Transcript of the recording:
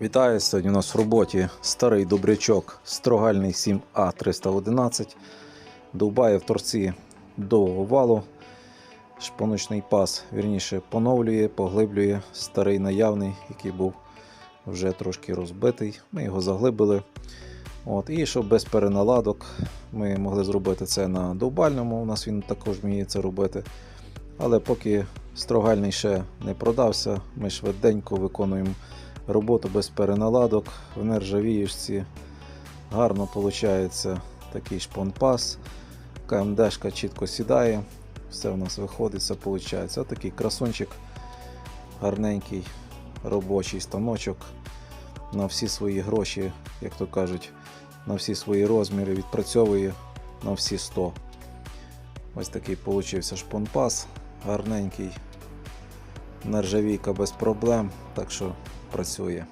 Вітаю! Сьогодні у нас в роботі старий добрячок строгальний 7А311. Довбає в торці довгого валу. Шпоночний пас, вірніше, поновлює, поглиблює старий наявний, який був вже трошки розбитий. Ми його заглибили. От, і щоб без переналадок ми могли зробити це на довбальному. У нас він також вміє це робити. Але поки строгальний ще не продався, ми швиденько виконуємо роботу без переналадок в нержавіючці. Гарно виходить такий шпонпас. КМДшка чітко сідає. Все у нас виходить, все виходить. Ось такий красунчик, гарненький робочий станочок. На всі свої гроші, як то кажуть, на всі свої розміри відпрацьовує на всі 100. Ось такий получився шпонпас, гарненький. Нержавійка без проблем, так що працює.